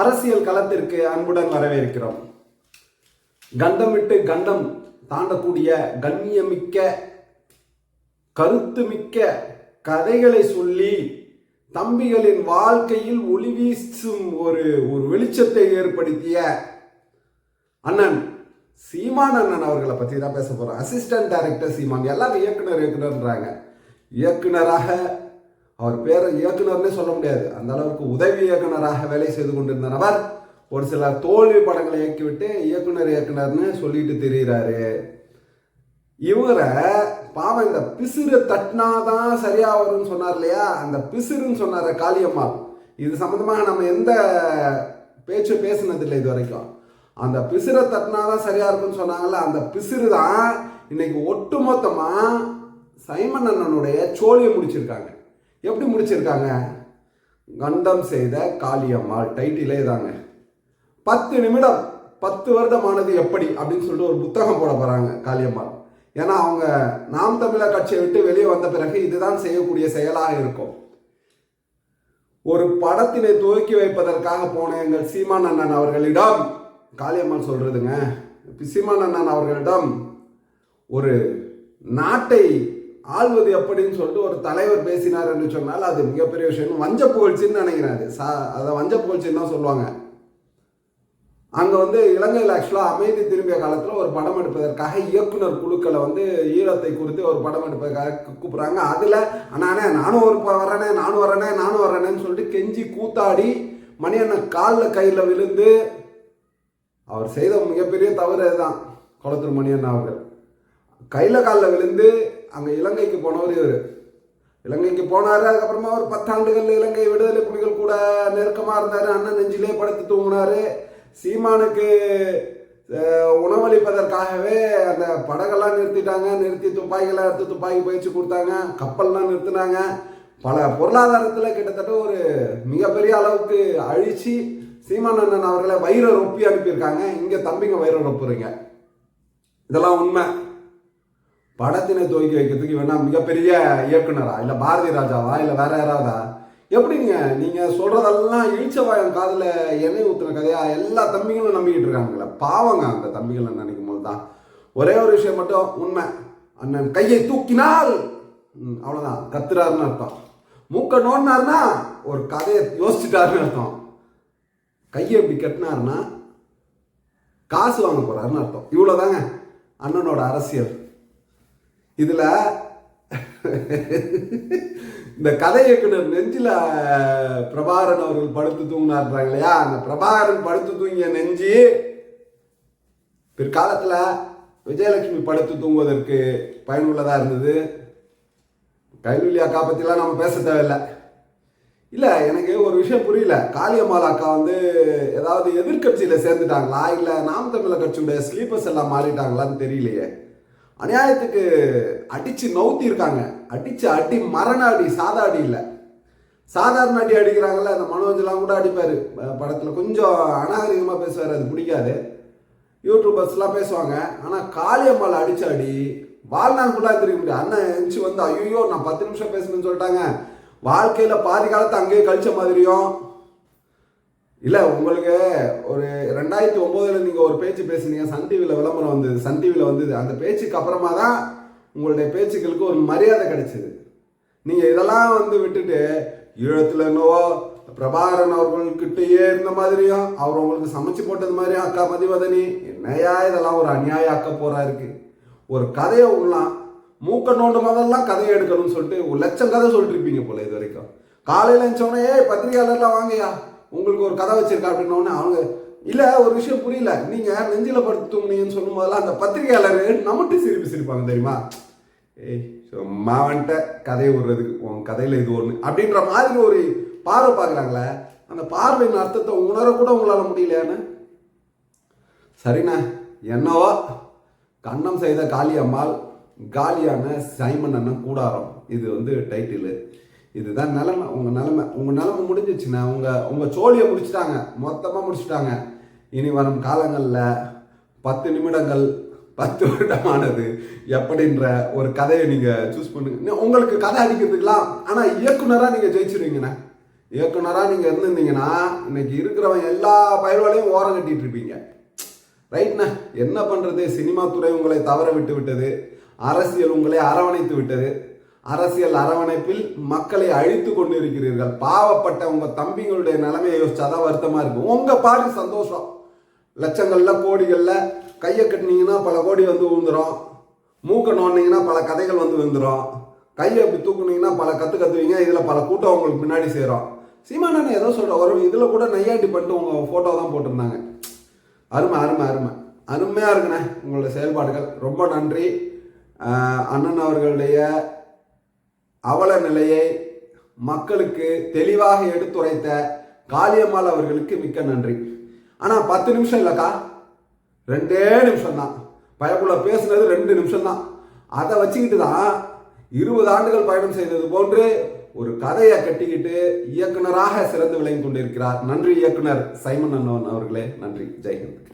அரசியல் களத்திற்கு அன்புடன் வரவேற்கிறோம். கண்டமிட்டு கண்டம் தாண்டக்கூடிய கண்ணியமிக்க கருத்துமிக்க கதைகளை சொல்லி தம்பிகளின் வாழ்க்கையில் ஒளி வீசும் ஒரு ஒரு வெளிச்சத்தை ஏற்படுத்திய அண்ணன் சீமான் அண்ணன் அவர்களை பற்றி தான் பேச போகிறோம் அசிஸ்டன்ட் டைரக்டர் சீமான். எல்லாரும் இயக்குனர் இயக்குனர்ன்றாங்க. இயக்குனராக அவர் பேரை இயக்குனர்னே சொல்ல முடியாது. அந்த அளவுக்கு உதவி இயக்குனராக வேலை செய்து கொண்டிருந்த நபர் ஒரு சில தோல்வி படங்களை இயக்கிவிட்டு இயக்குனர் இயக்குனர்னு சொல்லிட்டு தெரிகிறாரு இவரை பாவம் இந்த பிசிறு தட்டினாதான் சரியா வரும்னு சொன்னார் இல்லையா? அந்த பிசிறுன்னு சொன்னார காளியம்மா இது சம்மந்தமாக நம்ம எந்த பேச்சு பேசினதில்லை இது வரைக்கும் அந்த பிசிறை தட்டினாதான் சரியா இருக்கும்னு சொன்னாங்கல்ல அந்த பிசிறு தான் இன்னைக்கு ஒட்டுமொத்தமாக சைமன் அண்ணனுடைய சோழியை முடிச்சிருக்காங்க. எப்படி முடிச்சிருக்காங்க? கண்டம் செய்த காளியம்மாள் டைட்டிலே தாங்க பத்து நிமிடம் பத்து வருடமானது எப்படி அப்படின்னு சொல்லிட்டு ஒரு புத்தகம் போட போறாங்க காளியம்மாள். ஏன்னா அவங்க நாம் தமிழர் கட்சியை விட்டு வெளியே வந்த பிறகு இதுதான் செய்யக்கூடிய செயலாக இருக்கும். ஒரு படத்தினை துவக்கி வைப்பதற்காக போன எங்கள் சீமான் அண்ணன் அவர்களிடம் காளியம்மாள் சொல்றதுங்க சீமான் அண்ணன் அவர்களிடம் ஒரு நாட்டை ஆள்வது எப்படின்னு சொல்லிட்டு ஒரு தலைவர் பேசினார் என்று சொன்னால் அது மிகப்பெரிய விஷயம். வஞ்ச புகழ்ச்சின்னு நினைக்கிறேன் அது. சா அதை வஞ்ச புகழ்ச்சின்னு தான் சொல்லுவாங்க. அங்கே வந்து இலங்கையில் ஆக்சுவலாக அமைதி திரும்பிய காலத்தில் ஒரு படம் எடுப்பதற்காக இயக்குனர் குழுக்களை வந்து ஈழத்தை குறித்து ஒரு படம் எடுப்பதற்காக கூப்பிட்றாங்க. அதில் அண்ணாண்ணே நானும் ஒரு வரேனே நானும் வரேனே நானும் வரேனேன்னு சொல்லிட்டு கெஞ்சி கூத்தாடி மணியண்ணன் காலில் கையில் விழுந்து அவர் செய்த மிகப்பெரிய தவறு தான் குளத்தூர் மணியண்ணன் அவர்கள். கையில் காலில் விழுந்து அங்கே இலங்கைக்கு போனவர் இவர். இலங்கைக்கு போனார் அதுக்கப்புறமா ஒரு பத்தாண்டுகள் இலங்கை விடுதலை புலிகள் கூட நெருக்கமாக இருந்தார். அண்ணன் நெஞ்சிலே படுத்து தூங்கினார். சீமானுக்கு உணவளிப்பதற்காகவே அந்த படகெல்லாம் நிறுத்திட்டாங்க. நிறுத்தி துப்பாக்கிலாம் எடுத்து துப்பாக்கி பயிற்சி கொடுத்தாங்க. கப்பல்லாம் நிறுத்தினாங்க. பல பொருளாதாரத்தில் கிட்டத்தட்ட ஒரு மிகப்பெரிய அளவுக்கு அழித்து சீமான் அண்ணன் அவர்களை வைர ரொப்பி அனுப்பியிருக்காங்க. இங்கே தம்பிங்க வயிற ரொப்புறீங்க. இதெல்லாம் உண்மை. படத்தினை துவக்கி வைக்கிறதுக்கு வேணா மிகப்பெரிய இயக்குனரா? இல்லை பாரதி ராஜாவா? இல்லை வேற யாராவதா? எப்படிங்க? நீங்க சொல்றதெல்லாம் இழிச்சவாயம் காதில் எண்ணெய் ஊத்துன கதையா? எல்லா தம்பிகளும் நம்பிக்கிட்டு இருக்காங்களே பாவங்க அந்த தம்பிகளை நினைக்கும் போது தான் ஒரே ஒரு விஷயம் மட்டும் உண்மை. அண்ணன் கையை தூக்கினால் அவ்வளோதான் அவ்வளவுதான். கத்துறாருன்னு அர்த்தம். மூக்க நோண்டினாருன்னா ஒரு கதையை யோசிச்சுட்டாருன்னு அர்த்தம். கையை இப்படி கட்டினாருன்னா காசு வாங்க போறாருன்னு அர்த்தம். இவ்வளவுதாங்க அண்ணனோட அரசியல். இதில் இந்த கதை இயக்குனர் நெஞ்சில் பிரபாகரன் அவர்கள் படுத்து தூங்கினார்ன்றாங்க இல்லையா? அந்த பிரபாகரன் படுத்து தூங்கிய நெஞ்சு பிற்காலத்தில் விஜயலட்சுமி படுத்து தூங்குவதற்கு பயனுள்ளதாக இருந்தது? கைல்வெளி அக்கா பற்றிலாம் நம்ம பேச தேவையில்லை. இல்லை எனக்கு ஒரு விஷயம் புரியல. காளியம்மாள் அக்கா வந்து ஏதாவது எதிர்கட்சியில் சேர்ந்துட்டாங்களா? இல்லை நாம் தமிழர் கட்சியுடைய ஸ்லீப்பர்ஸ் எல்லாம் மாறிட்டாங்களான்னு தெரியலையே. அநியாயத்துக்கு அடிச்சு நவுத்தி இருக்காங்க அடிச்சு அடி மரண அடி சாதா அடி இல்லை. சாதாரண அடி அடிக்கிறாங்கல்ல அந்த மனோஜ்லாம் கூட அடிப்பாரு. படத்தில் படத்துல கொஞ்சம் அநாகரிகமாக பேசுவார் அது பிடிக்காது. யூடியூபர்ஸ்லாம் பேசுவாங்க. ஆனால் காளியம்மாள் அடிச்ச அடி வாழ்நாள் கூட தெரிக்க முடியாது அண்ணன் எழுந்துச்சு வந்து ஐயோ நான் பத்து நிமிஷம் பேசணும்னு சொல்லிட்டாங்க. வாழ்க்கையில் பாதி காலத்தை அங்கேயே கழிச்ச மாதிரியும். இல்லை உங்களுக்கு ஒரு ரெண்டாயிரத்தி ஒம்போதில் நீங்கள் ஒரு பேச்சு பேசுனீங்க சன் டிவியில் விளம்பரம் வந்தது சன் டிவியில் வந்தது. அந்த பேச்சுக்கு அப்புறமா தான் உங்களுடைய பேச்சுக்களுக்கு ஒரு மரியாதை கிடைச்சிது. நீங்கள் இதெல்லாம் வந்து விட்டுட்டு ஈழத்தில் என்னவோ பிரபாகரன் அவர்கள்கிட்டயே இருந்த மாதிரியும் அவர் உங்களுக்கு சமைச்சு போட்டது மாதிரியும் அக்கா மதிவதனி என்னையா இதெல்லாம் ஒரு அநியாய அக்க போரா இருக்கு ஒரு கதையை உள்ளலாம் மூக்க நோண்டு போதெல்லாம் கதையை எடுக்கணும்னு சொல்லிட்டு ஒரு லட்சம் கதை சொல்லிட்டு இருப்பீங்க போல இது வரைக்கும். காலையில் எழுந்தோடனே ஏய் பத்திரிகையாளர்லாம் வாங்கயா உங்களுக்கு ஒரு கதை வச்சிருக்கா? அப்படின்னோடனே அவங்க இல்லை ஒரு விஷயம் புரியல. நீங்கள் நெஞ்சில் படுத்து தூங்குனீங்கன்னு சொல்லும் போதெல்லாம் அந்த பத்திரிகையாளர் நம்மட்டு சிரிப்பு சிரிப்பாங்க தெரியுமா? ஏய் சும்மா வந்துட்ட. கதையை விடுறதுக்கு உன் கதையில் இது ஒன்று அப்படின்ற மாதிரி ஒரு பார்வை பார்க்குறாங்களே அந்த பார்வையின் அர்த்தத்தை உணரக்கூட உங்களால் முடியலையான்னு? சரிண்ணா. என்னவோ கண்ணம் செய்த காளியம்மாள் காலியான சைமன் அண்ணன் கூடாரம். இது வந்து டைட்டிலு இதுதான் நிலமை. உங்கள் நிலமை. உங்கள் நிலமை முடிஞ்சிச்சுண்ணா உங்கள் உங்கள் சோழியை முடிச்சிட்டாங்க. மொத்தமாக முடிச்சிட்டாங்க. இனி வரும் காலங்களில் பத்து நிமிடங்கள் பத்து வருடமானது எப்படின்ற ஒரு கதையை நீங்கள் சூஸ் பண்ணுங்க. உங்களுக்கு கதை அடிக்கிறதுக்கலாம் ஆனால் இயக்குனராக நீங்கள் ஜெயிச்சிருவீங்கண்ணே. இயக்குனராக நீங்கள் இருந்திருந்தீங்கன்னா இன்னைக்கு இருக்கிறவன் எல்லா பயிர்களையும் ஓரம் கட்டிகிட்டு இருப்பீங்க. ரைட்ண்ணா என்ன பண்ணுறது சினிமா துறை உங்களை தவற விட்டு விட்டது. அரசியல் உங்களை அரவணைத்து விட்டது. அரசியல் அரவணைப்பில் மக்களை அழித்து கொண்டு இருக்கிறீர்கள் பாவப்பட்ட உங்க தம்பிங்களுடைய நிலைமையை யோசிச்சாதான் வருத்தமா இருக்கும் உங்க பாடு சந்தோஷம். லட்சங்கள்ல கோடிகள்ல கையை கட்டினீங்கன்னா பல கோடி வந்து விழுந்துரும். மூக்க நோண்டிங்கன்னா பல கதைகள் வந்து விழுந்துரும். கையை இப்படி தூக்குனீங்கன்னா பல கத்து கத்துவீங்க. இதுல பல கூட்டம் உங்களுக்கு பின்னாடி சேரும். சீமானண்ணன் ஏதோ சொல்ற ஒரு இதில் கூட நையாட்டி பண்ணிட்டு உங்கள் ஃபோட்டோ தான் போட்டிருந்தாங்க. அருமை அருமை அருமை. அருமையாக இருக்குண்ணே உங்களுடைய செயல்பாடுகள். ரொம்ப நன்றி. அண்ணன் அவர்களுடைய அவல நிலையை மக்களுக்கு தெளிவாக எடுத்துரைத்த காளியம்மாள் அவர்களுக்கு மிக்க நன்றி. ஆனால் பத்து நிமிஷம் இல்லைக்கா? ரெண்டே நிமிஷம் தான் பயப்புள்ள பேசுனது ரெண்டு நிமிஷம் தான் அதை வச்சுக்கிட்டு தான் இருபது ஆண்டுகள் பயணம் செய்தது போன்று ஒரு கதையை கட்டிக்கிட்டு இயக்குனராக சிறந்து விளங்கி கொண்டிருக்கிறார் நன்றி இயக்குனர் சைமன் அண்ணன் அவர்களே. நன்றி. ஜெய்ஹிந்த்.